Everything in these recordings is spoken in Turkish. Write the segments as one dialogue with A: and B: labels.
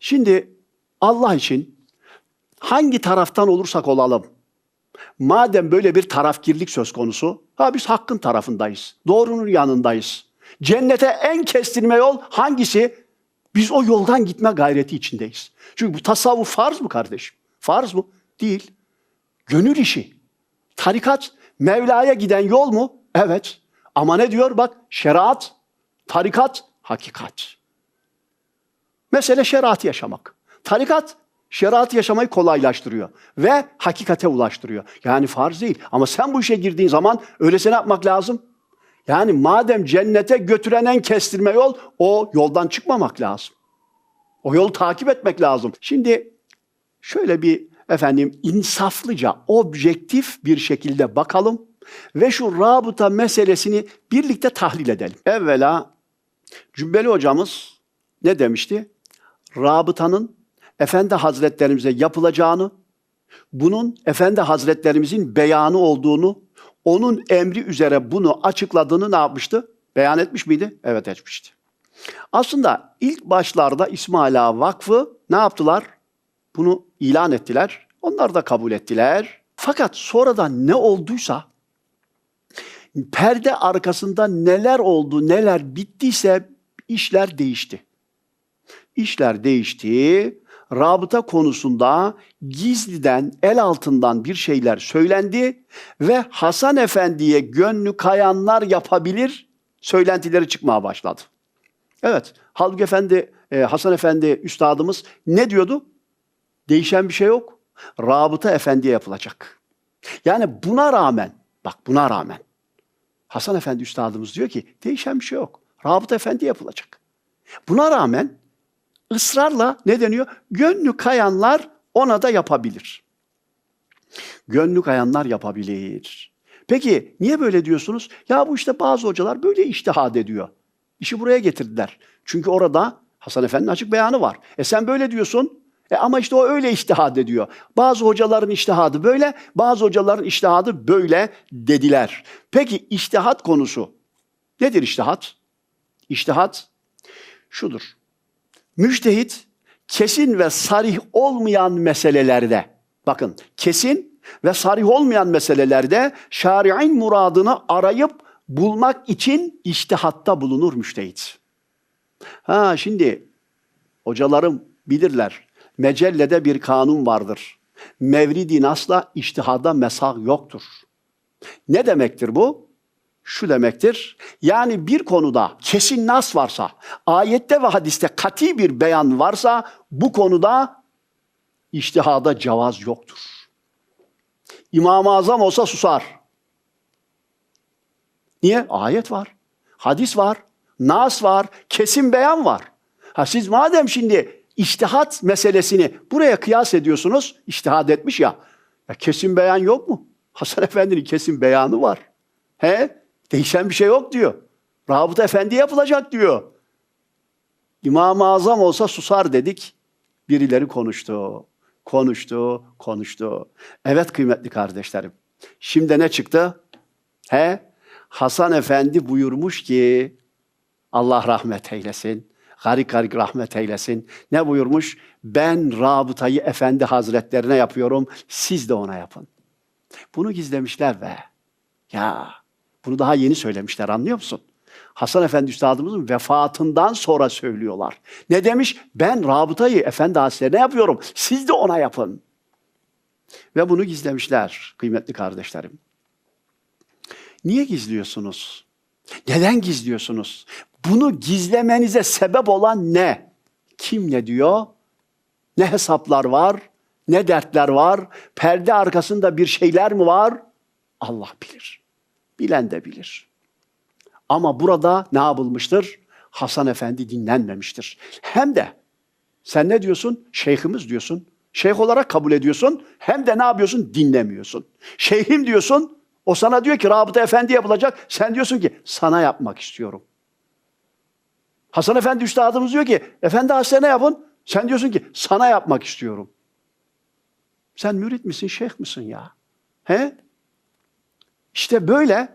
A: Şimdi Allah için hangi taraftan olursak olalım, madem böyle bir tarafkirlik söz konusu, ha biz hakkın tarafındayız, doğrunun yanındayız. Cennete en kestirme yol hangisi? Biz o yoldan gitme gayreti içindeyiz. Çünkü bu tasavvuf farz mı kardeşim? Farz mı? Değil. Gönül işi. Tarikat Mevla'ya giden yol mu? Evet. Ama ne diyor? Bak şeriat, tarikat, hakikat. Mesele şeriatı yaşamak. Tarikat şeriatı yaşamayı kolaylaştırıyor ve hakikate ulaştırıyor. Yani farz değil. Ama sen bu işe girdiğin zaman öylesine yapmak lazım. Yani madem cennete götüren en kestirme yol o yoldan çıkmamak lazım. O yolu takip etmek lazım. Şimdi şöyle bir efendim insaflıca, objektif bir şekilde bakalım ve şu rabıta meselesini birlikte tahlil edelim. Evvela Cübbeli hocamız ne demişti? Rabıtanın Efendi Hazretlerimize yapılacağını, bunun Efendi Hazretlerimizin beyanı olduğunu, onun emri üzere bunu açıkladığını ne yapmıştı? Beyan etmiş miydi? Evet etmişti. Aslında ilk başlarda İsmaila Vakfı ne yaptılar? Bunu ilan ettiler. Onlar da kabul ettiler. Fakat sonradan ne olduysa perde arkasında neler oldu, neler bittiyse işler değişti. İşler değişti. Rabıta konusunda gizliden, el altından bir şeyler söylendi ve Hasan Efendi'ye gönlü kayanlar yapabilir söylentileri çıkmaya başladı. Evet, Halbuki Efendi, e, Hasan Efendi üstadımız ne diyordu? Değişen bir şey yok. Rabıta Efendi'ye yapılacak. Yani buna rağmen, bak buna rağmen Hasan Efendi üstadımız diyor ki değişen bir şey yok. Rabıta Efendi yapılacak. Buna rağmen ısrarla ne deniyor? Gönlü kayanlar ona da yapabilir. Gönlü kayanlar yapabilir. Peki niye böyle diyorsunuz? Ya bu işte bazı hocalar böyle iştihad ediyor. İşi buraya getirdiler. Çünkü orada Hasan Efendi'nin açık beyanı var. E sen böyle diyorsun. E ama işte o öyle iştihad ediyor. Bazı hocaların iştihadı böyle, bazı hocaların iştihadı böyle dediler. Peki iştihat konusu. Nedir iştihat? İştihat şudur. Müçtehit kesin ve sarih olmayan meselelerde, bakın kesin ve sarih olmayan meselelerde şari'in muradını arayıp bulmak için iştihatta bulunur müştehit. Ha şimdi hocalarım bilirler. Mecellede bir kanun vardır. Mevridi nasla iştihada mesah yoktur. Ne demektir bu? Şu demektir. Yani bir konuda kesin nas varsa, ayette ve hadiste kati bir beyan varsa bu konuda iştihada cevaz yoktur. İmam-ı Azam olsa susar. Niye? Ayet var, hadis var, nas var, kesin beyan var. Ha siz madem şimdi iştihat meselesini buraya kıyas ediyorsunuz, iştihad etmiş ya, ya kesin beyan yok mu? Hasan Efendi'nin kesin beyanı var. He? Değişen bir şey yok diyor. Rabıta Efendi yapılacak diyor. İmam-ı Azam olsa susar dedik. Birileri konuştu, konuştu, konuştu. Evet kıymetli kardeşlerim. Şimdi ne çıktı? He? Hasan Efendi buyurmuş ki Allah rahmet eylesin. Garik garik rahmet eylesin. Ne buyurmuş? Ben rabıtayı Efendi Hazretlerine yapıyorum. Siz de ona yapın. Bunu gizlemişler be. Ya bunu daha yeni söylemişler anlıyor musun? Hasan Efendi Üstadımızın vefatından sonra söylüyorlar. Ne demiş? Ben rabıtayı Efendi Hazretlerine yapıyorum. Siz de ona yapın. Ve bunu gizlemişler kıymetli kardeşlerim. Niye gizliyorsunuz? Neden gizliyorsunuz? Bunu gizlemenize sebep olan ne? Kim ne diyor? Ne hesaplar var? Ne dertler var? Perde arkasında bir şeyler mi var? Allah bilir. Bilen de bilir. Ama burada ne yapılmıştır? Hasan Efendi dinlenmemiştir. Hem de sen ne diyorsun? Şeyhimiz diyorsun. Şeyh olarak kabul ediyorsun. Hem de ne yapıyorsun? Dinlemiyorsun. Şeyhim diyorsun. O sana diyor ki Rabıta Efendi yapılacak. Sen diyorsun ki sana yapmak istiyorum. Hasan Efendi üstadımız diyor ki Efendi Hazretlerine yapın. Sen diyorsun ki sana yapmak istiyorum. Sen mürit misin, şeyh misin ya? He? İşte böyle,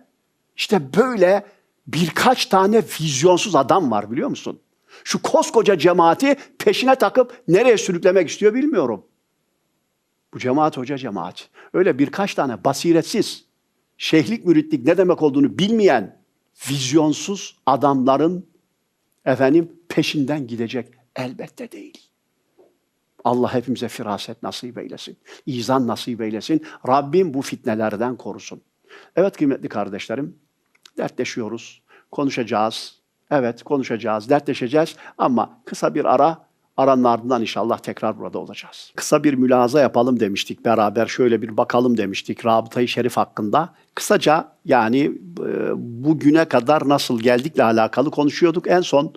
A: işte böyle birkaç tane vizyonsuz adam var biliyor musun? Şu koskoca cemaati peşine takıp nereye sürüklemek istiyor bilmiyorum. Bu cemaat hoca cemaat. Öyle birkaç tane basiretsiz, şeyhlik müritlik ne demek olduğunu bilmeyen, vizyonsuz adamların efendim peşinden gidecek elbette değil. Allah hepimize firaset nasip eylesin. İzan nasip eylesin. Rabbim bu fitnelerden korusun. Evet kıymetli kardeşlerim, dertleşiyoruz, konuşacağız. Evet konuşacağız, dertleşeceğiz ama kısa bir ara, aranın ardından inşallah tekrar burada olacağız. Kısa bir mülaza yapalım demiştik beraber, şöyle bir bakalım demiştik Rabıta-i Şerif hakkında. Kısaca yani e, bugüne kadar nasıl geldikle alakalı konuşuyorduk. En son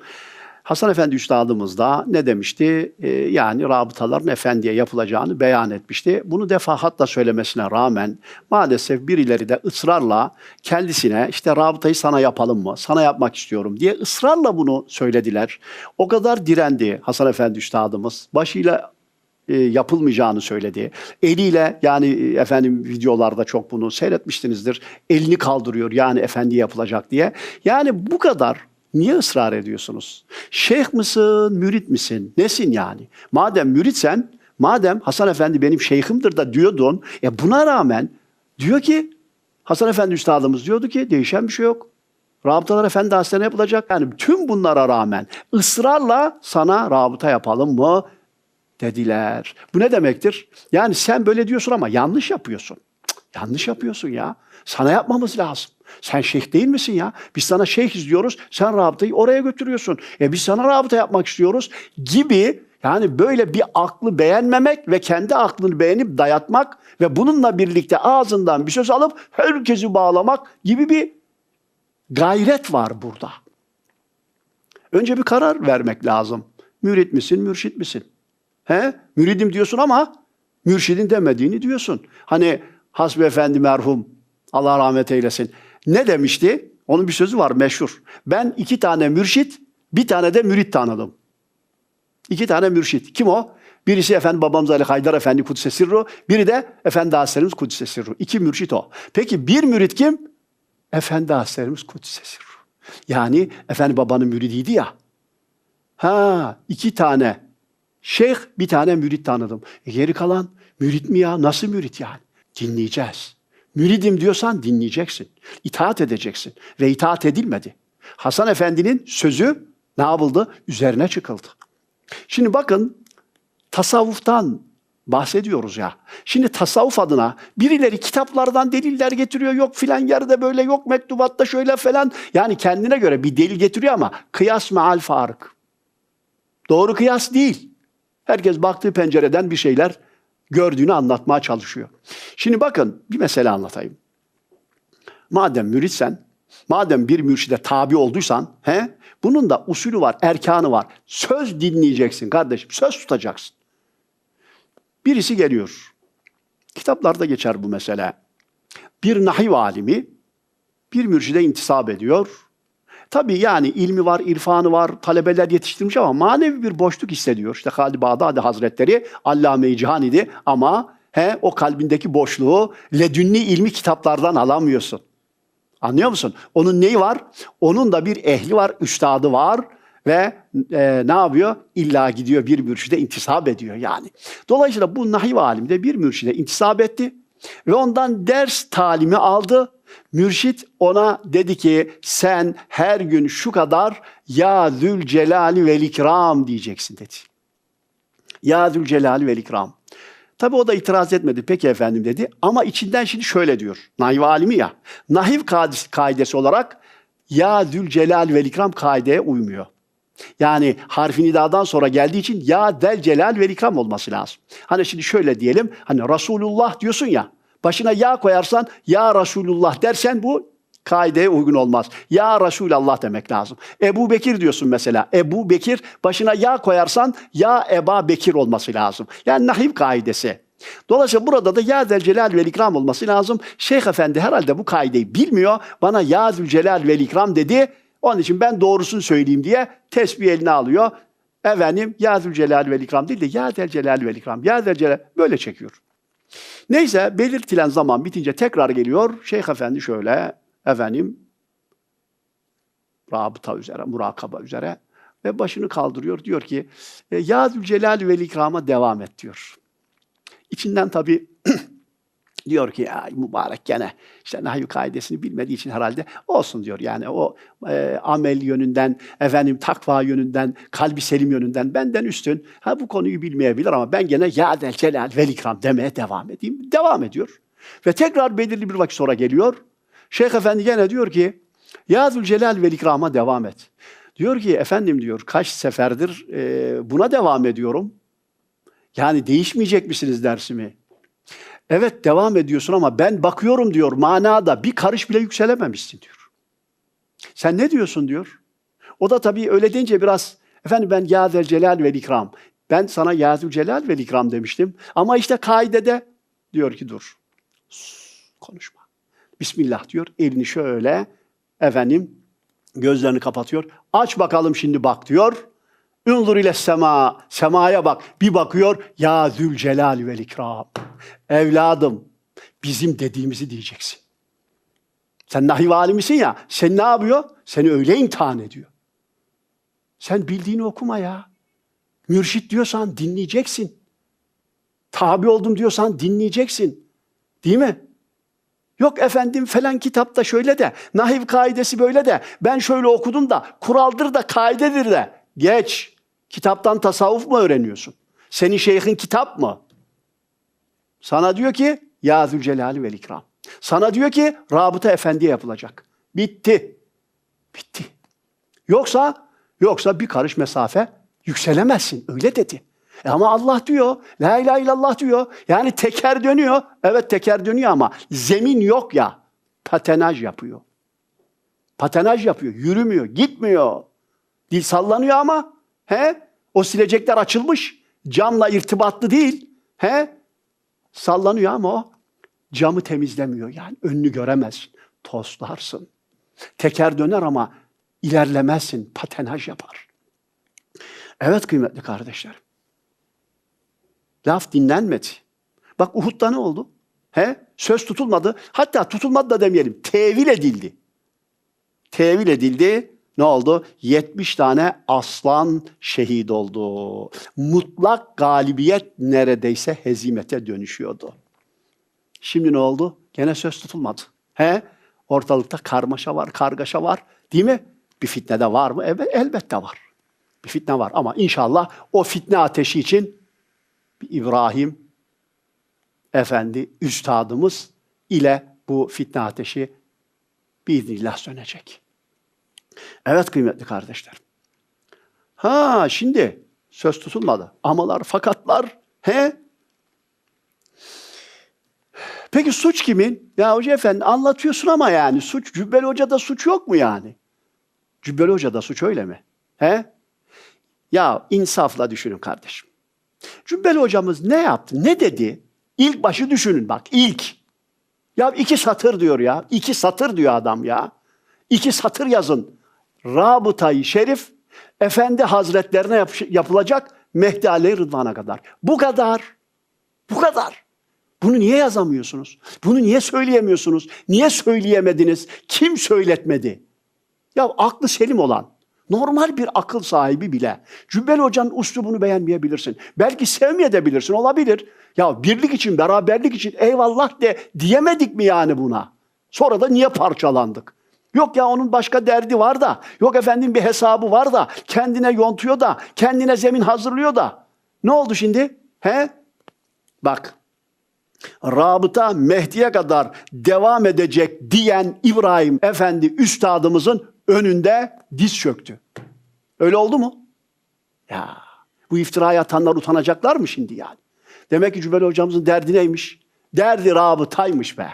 A: Hasan Efendi Üstadımız da ne demişti? Ee, yani rabıtaların efendiye yapılacağını beyan etmişti. Bunu defahatla söylemesine rağmen maalesef birileri de ısrarla kendisine işte rabıtayı sana yapalım mı? Sana yapmak istiyorum diye ısrarla bunu söylediler. O kadar direndi Hasan Efendi Üstadımız. Başıyla e, yapılmayacağını söyledi. Eliyle yani e, efendim videolarda çok bunu seyretmişsinizdir. Elini kaldırıyor yani efendi yapılacak diye. Yani bu kadar Niye ısrar ediyorsunuz? Şeyh misin, mürit misin? Nesin yani? Madem müritsen, madem Hasan Efendi benim şeyhimdir da diyordun, e buna rağmen diyor ki, Hasan Efendi Üstadımız diyordu ki değişen bir şey yok. Rabıtalar Efendi Hastane yapılacak. Yani tüm bunlara rağmen ısrarla sana rabıta yapalım mı dediler. Bu ne demektir? Yani sen böyle diyorsun ama yanlış yapıyorsun. Cık, yanlış yapıyorsun ya. Sana yapmamız lazım. Sen şeyh değil misin ya? Biz sana şeyh izliyoruz, sen rabıtayı oraya götürüyorsun. E biz sana rabıta yapmak istiyoruz gibi yani böyle bir aklı beğenmemek ve kendi aklını beğenip dayatmak ve bununla birlikte ağzından bir söz alıp herkesi bağlamak gibi bir gayret var burada. Önce bir karar vermek lazım. Mürit misin, mürşit misin? He? Müridim diyorsun ama mürşidin demediğini diyorsun. Hani Hasbi Efendi merhum, Allah rahmet eylesin. Ne demişti? Onun bir sözü var meşhur. Ben iki tane mürşit, bir tane de mürit tanıdım. İki tane mürşit. Kim o? Birisi Efendi Babamız Ali Haydar Efendi Kudüs'e Sirru, biri de Efendi Hasretimiz Kudüs'e Sirru. İki mürşit o. Peki bir mürit kim? Efendi Hasretimiz Kudüs'e Sirru. Yani Efendi Baba'nın müridiydi ya. Ha, iki tane şeyh, bir tane mürit tanıdım. E geri kalan mürit mi ya? Nasıl mürit yani? Dinleyeceğiz. Müridim diyorsan dinleyeceksin. İtaat edeceksin. Ve itaat edilmedi. Hasan Efendi'nin sözü ne yapıldı? Üzerine çıkıldı. Şimdi bakın tasavvuftan bahsediyoruz ya. Şimdi tasavvuf adına birileri kitaplardan deliller getiriyor. Yok filan yerde böyle yok mektubatta şöyle falan. Yani kendine göre bir delil getiriyor ama kıyas meal fark. Doğru kıyas değil. Herkes baktığı pencereden bir şeyler gördüğünü anlatmaya çalışıyor. Şimdi bakın bir mesele anlatayım. Madem müritsen, madem bir mürşide tabi olduysan, he, bunun da usulü var, erkanı var. Söz dinleyeceksin kardeşim, söz tutacaksın. Birisi geliyor. Kitaplarda geçer bu mesele. Bir nahiv alimi bir mürşide intisap ediyor. Tabii yani ilmi var, irfanı var, talebeler yetiştirmiş ama manevi bir boşluk hissediyor. İşte Hali Bağdadi Hazretleri Allame-i Cihan idi ama he, o kalbindeki boşluğu ledünni ilmi kitaplardan alamıyorsun. Anlıyor musun? Onun neyi var? Onun da bir ehli var, üstadı var ve e, ne yapıyor? İlla gidiyor bir mürşide intisap ediyor yani. Dolayısıyla bu nahiv alimi de bir mürşide intisap etti ve ondan ders talimi aldı. Mürşit ona dedi ki sen her gün şu kadar ya Zülcelali vel ikram diyeceksin dedi. Ya Zülcelali vel ikram. Tabi o da itiraz etmedi. Peki efendim dedi. Ama içinden şimdi şöyle diyor. Nahiv alimi ya. Nahiv kaidesi olarak ya Zülcelal vel ikram kaideye uymuyor. Yani harfi nidadan sonra geldiği için ya del celal ve ikram olması lazım. Hani şimdi şöyle diyelim. Hani Resulullah diyorsun ya. Başına ya koyarsan ya Resulullah dersen bu kaideye uygun olmaz. Ya Resulallah demek lazım. Ebu Bekir diyorsun mesela. Ebu Bekir başına ya koyarsan ya Eba Bekir olması lazım. Yani nahiv kaidesi. Dolayısıyla burada da ya celal ve ikram olması lazım. Şeyh Efendi herhalde bu kaideyi bilmiyor. Bana ya celal ve ikram dedi. Onun için ben doğrusunu söyleyeyim diye tesbih eline alıyor. Efendim ya celal ve ikram değil de ya celal ve ikram. Ya celal böyle çekiyor. Neyse belirtilen zaman bitince tekrar geliyor. Şeyh Efendi şöyle efendim rabıta üzere, murakaba üzere ve başını kaldırıyor. Diyor ki e, Ya Zülcelal ve İkram'a devam et diyor. İçinden tabii diyor ki ya mübarek gene işte nahyu kaidesini bilmediği için herhalde olsun diyor. Yani o e, amel yönünden, efendim takva yönünden, kalbi selim yönünden benden üstün. Ha bu konuyu bilmeyebilir ama ben gene ya del celal vel ikram demeye devam edeyim. Devam ediyor. Ve tekrar belirli bir vakit sonra geliyor. Şeyh Efendi gene diyor ki ya Zülcelal vel ikrama devam et. Diyor ki efendim diyor kaç seferdir e, buna devam ediyorum. Yani değişmeyecek misiniz dersimi? Evet devam ediyorsun ama ben bakıyorum diyor manada bir karış bile yükselememişsin diyor. Sen ne diyorsun diyor. O da tabii öyle deyince biraz efendim ben Yazel Celal ve İkram. Ben sana Yazül Celal ve İkram demiştim. Ama işte kaidede diyor ki dur. Sus, konuşma. Bismillah diyor. Elini şöyle efendim gözlerini kapatıyor. Aç bakalım şimdi bak diyor. Ünzur ile sema. Semaya bak. Bir bakıyor. Ya Zülcelal vel ikram. Evladım bizim dediğimizi diyeceksin. Sen nahiv alimisin ya. Sen ne yapıyor? Seni öyle imtihan ediyor. Sen bildiğini okuma ya. Mürşit diyorsan dinleyeceksin. Tabi oldum diyorsan dinleyeceksin. Değil mi? Yok efendim falan kitapta şöyle de, nahiv kaidesi böyle de, ben şöyle okudum da, kuraldır da, kaidedir de. Geç. Kitaptan tasavvuf mu öğreniyorsun? Senin şeyhin kitap mı? Sana diyor ki, Ya Zülcelali vel İkram. Sana diyor ki, rabıta efendiye yapılacak. Bitti. Bitti. Yoksa, yoksa bir karış mesafe yükselemezsin. Öyle dedi. E ama Allah diyor, la ilahe illallah diyor. Yani teker dönüyor. Evet teker dönüyor ama zemin yok ya. Patenaj yapıyor. Patenaj yapıyor. Yürümüyor, gitmiyor. Dil sallanıyor ama he? O silecekler açılmış. Camla irtibatlı değil. He? Sallanıyor ama o camı temizlemiyor. Yani önünü göremez. Tozlarsın. Teker döner ama ilerlemezsin. Patenaj yapar. Evet kıymetli kardeşlerim. Laf dinlenmedi. Bak Uhud'da ne oldu? He? Söz tutulmadı. Hatta tutulmadı da demeyelim. Tevil edildi. Tevil edildi. Ne oldu? 70 tane aslan şehit oldu. Mutlak galibiyet neredeyse hezimete dönüşüyordu. Şimdi ne oldu? Gene söz tutulmadı. He? Ortalıkta karmaşa var, kargaşa var. Değil mi? Bir fitne de var mı? Evet, elbette var. Bir fitne var ama inşallah o fitne ateşi için İbrahim Efendi üstadımız ile bu fitne ateşi biiznillah sönecek. Evet kıymetli kardeşler. Ha şimdi söz tutulmadı. Amalar, fakatlar. He? Peki suç kimin? Ya hoca efendi anlatıyorsun ama yani suç Cübbeli Hoca'da suç yok mu yani? Cübbeli Hoca'da suç öyle mi? He? Ya insafla düşünün kardeşim. Cübbeli hocamız ne yaptı? Ne dedi? İlk başı düşünün bak ilk. Ya iki satır diyor ya. iki satır diyor adam ya. İki satır yazın. Rabıtayı Şerif Efendi Hazretlerine yap- yapılacak Mehdi Aleyh Rıdvan'a kadar. Bu kadar. Bu kadar. Bunu niye yazamıyorsunuz? Bunu niye söyleyemiyorsunuz? Niye söyleyemediniz? Kim söyletmedi? Ya aklı selim olan, normal bir akıl sahibi bile Cübbeli Hoca'nın uslubunu beğenmeyebilirsin. Belki sevmeyebilirsin, olabilir. Ya birlik için, beraberlik için eyvallah de diyemedik mi yani buna? Sonra da niye parçalandık? Yok ya onun başka derdi var da, yok efendim bir hesabı var da, kendine yontuyor da, kendine zemin hazırlıyor da. Ne oldu şimdi? He? Bak, rabıta Mehdi'ye kadar devam edecek diyen İbrahim Efendi üstadımızın önünde diz çöktü. Öyle oldu mu? Ya bu iftiraya atanlar utanacaklar mı şimdi yani? Demek ki Cübbeli hocamızın derdi neymiş? Derdi rabıtaymış be.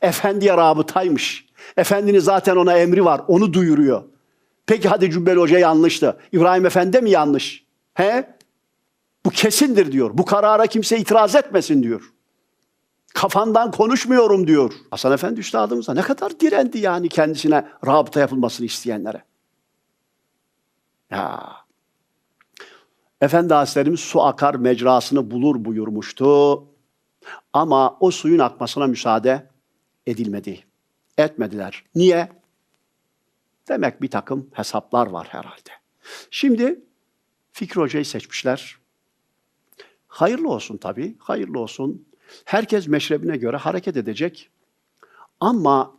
A: Efendiye rabıtaymış. Efendinin zaten ona emri var. Onu duyuruyor. Peki hadi Cübbeli Hoca yanlıştı. İbrahim Efendi mi yanlış? He? Bu kesindir diyor. Bu karara kimse itiraz etmesin diyor. Kafandan konuşmuyorum diyor. Hasan Efendi üstadımız da ne kadar direndi yani kendisine rabıta yapılmasını isteyenlere. Ya. Efendi Hazretlerimiz su akar mecrasını bulur buyurmuştu. Ama o suyun akmasına müsaade edilmedi. Etmediler. Niye? Demek bir takım hesaplar var herhalde. Şimdi Fikri Hoca'yı seçmişler. Hayırlı olsun tabii, hayırlı olsun. Herkes meşrebine göre hareket edecek. Ama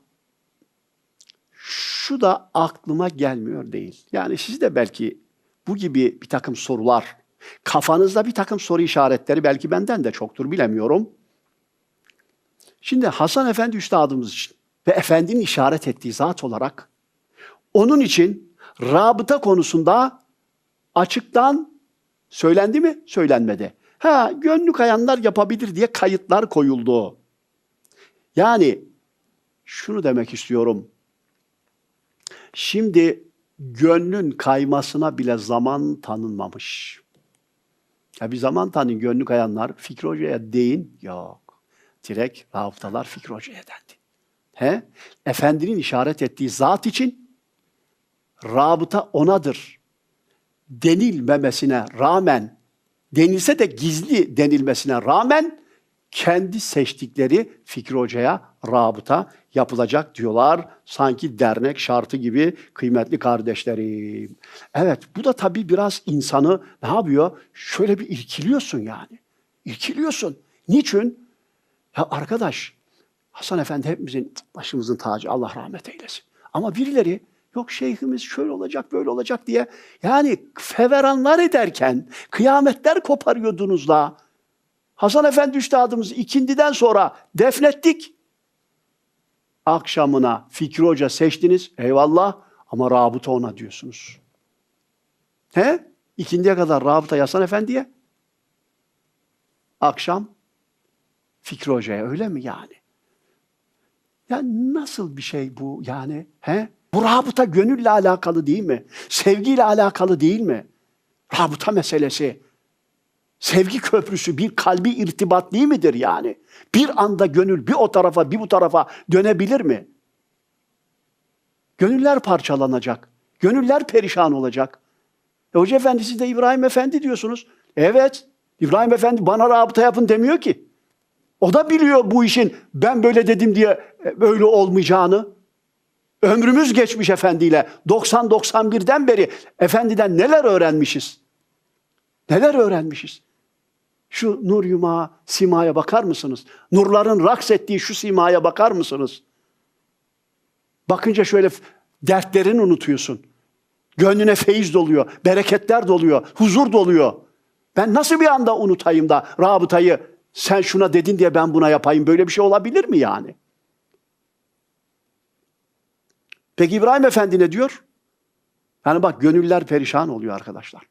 A: şu da aklıma gelmiyor değil. Yani siz de belki bu gibi bir takım sorular, kafanızda bir takım soru işaretleri belki benden de çoktur bilemiyorum. Şimdi Hasan Efendi Üstadımız için ve Efendinin işaret ettiği zat olarak onun için rabıta konusunda açıktan söylendi mi? Söylenmedi. Ha gönlü kayanlar yapabilir diye kayıtlar koyuldu. Yani şunu demek istiyorum. Şimdi gönlün kaymasına bile zaman tanınmamış. Ya bir zaman tanın gönlü kayanlar Fikri Hoca'ya deyin. Yok. Direkt rabıtalar Fikri Hoca'ya dendi. He? Efendinin işaret ettiği zat için rabıta onadır denilmemesine rağmen, denilse de gizli denilmesine rağmen kendi seçtikleri Fikri Hoca'ya rabıta yapılacak diyorlar. Sanki dernek şartı gibi kıymetli kardeşlerim. Evet bu da tabii biraz insanı ne yapıyor? Şöyle bir irkiliyorsun yani. İrkiliyorsun. Niçin? Ya arkadaş Hasan Efendi hepimizin başımızın tacı Allah rahmet eylesin. Ama birileri yok şeyhimiz şöyle olacak böyle olacak diye yani feveranlar ederken kıyametler koparıyordunuz da Hasan Efendi Üstadımızı ikindiden sonra defnettik. Akşamına Fikri Hoca seçtiniz. Eyvallah ama rabıta ona diyorsunuz. He? İkindiye kadar rabıta Hasan Efendi'ye. Akşam Fikri Hoca'ya öyle mi yani? Ya nasıl bir şey bu yani? He? Bu rabıta gönülle alakalı değil mi? Sevgiyle alakalı değil mi? Rabıta meselesi. Sevgi köprüsü bir kalbi irtibat değil midir yani? Bir anda gönül bir o tarafa bir bu tarafa dönebilir mi? Gönüller parçalanacak. Gönüller perişan olacak. E Hoca Efendi siz de İbrahim Efendi diyorsunuz. Evet. İbrahim Efendi bana rabıta yapın demiyor ki. O da biliyor bu işin ben böyle dedim diye e, böyle olmayacağını. Ömrümüz geçmiş efendiyle. 90-91'den beri efendiden neler öğrenmişiz? Neler öğrenmişiz? Şu nur yumağı simaya bakar mısınız? Nurların raks ettiği şu simaya bakar mısınız? Bakınca şöyle dertlerini unutuyorsun. Gönlüne feyiz doluyor, bereketler doluyor, huzur doluyor. Ben nasıl bir anda unutayım da rabıtayı sen şuna dedin diye ben buna yapayım. Böyle bir şey olabilir mi yani? Peki İbrahim Efendi ne diyor? Yani bak gönüller perişan oluyor arkadaşlar.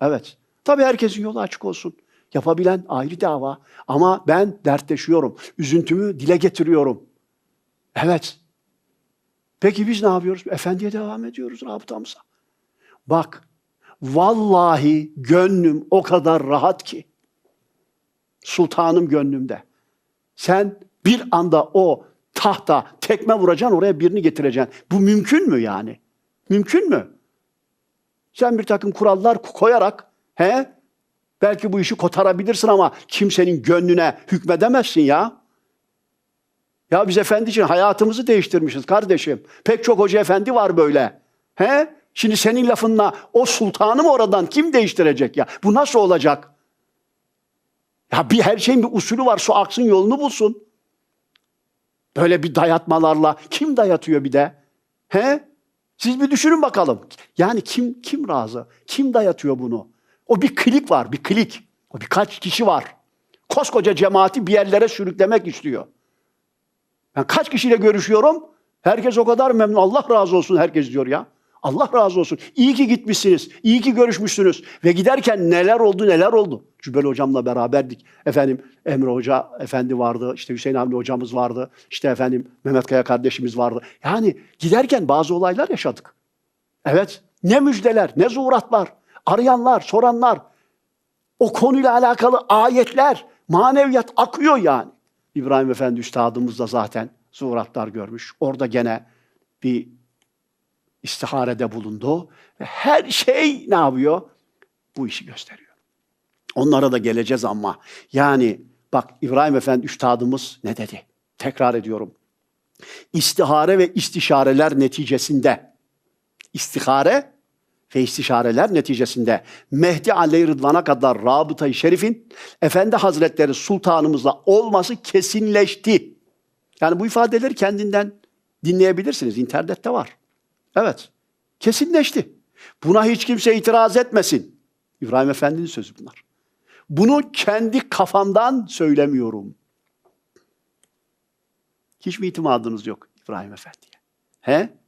A: Evet. Tabii herkesin yolu açık olsun. Yapabilen ayrı dava. Ama ben dertleşiyorum. Üzüntümü dile getiriyorum. Evet. Peki biz ne yapıyoruz? Efendiye devam ediyoruz rabıtamıza. Bak, vallahi gönlüm o kadar rahat ki. Sultanım gönlümde. Sen bir anda o tahta tekme vuracaksın oraya birini getireceksin. Bu mümkün mü yani? Mümkün mü? Sen bir takım kurallar koyarak he belki bu işi kotarabilirsin ama kimsenin gönlüne hükmedemezsin ya. Ya biz efendi için hayatımızı değiştirmişiz kardeşim. Pek çok hoca efendi var böyle. He? Şimdi senin lafınla o sultanı mı oradan kim değiştirecek ya? Bu nasıl olacak? Ya bir her şeyin bir usulü var. Su aksın yolunu bulsun. Böyle bir dayatmalarla kim dayatıyor bir de? He? Siz bir düşünün bakalım. Yani kim kim razı? Kim dayatıyor bunu? O bir klik var, bir klik. O birkaç kişi var. Koskoca cemaati bir yerlere sürüklemek istiyor. Ben kaç kişiyle görüşüyorum? Herkes o kadar memnun. Allah razı olsun herkes diyor ya. Allah razı olsun. İyi ki gitmişsiniz. İyi ki görüşmüşsünüz. Ve giderken neler oldu neler oldu. Cübbeli hocamla beraberdik. Efendim Emre Hoca efendi vardı. İşte Hüseyin Hamdi hocamız vardı. İşte efendim Mehmet Kaya kardeşimiz vardı. Yani giderken bazı olaylar yaşadık. Evet. Ne müjdeler, ne zuhuratlar. Arayanlar, soranlar. O konuyla alakalı ayetler, maneviyat akıyor yani. İbrahim Efendi Üstadımız da zaten zuhuratlar görmüş. Orada gene bir istiharede bulundu. Ve her şey ne yapıyor? Bu işi gösteriyor. Onlara da geleceğiz ama yani bak İbrahim Efendi Üstadımız ne dedi? Tekrar ediyorum. İstihare ve istişareler neticesinde istihare ve istişareler neticesinde Mehdi Aleyh Rıdvan'a kadar Rabıta-i Şerif'in Efendi Hazretleri Sultanımızla olması kesinleşti. Yani bu ifadeleri kendinden dinleyebilirsiniz. İnternette var. Evet. Kesinleşti. Buna hiç kimse itiraz etmesin. İbrahim Efendi'nin sözü bunlar. Bunu kendi kafamdan söylemiyorum. Hiç mi itimadınız yok İbrahim Efendi'ye? He?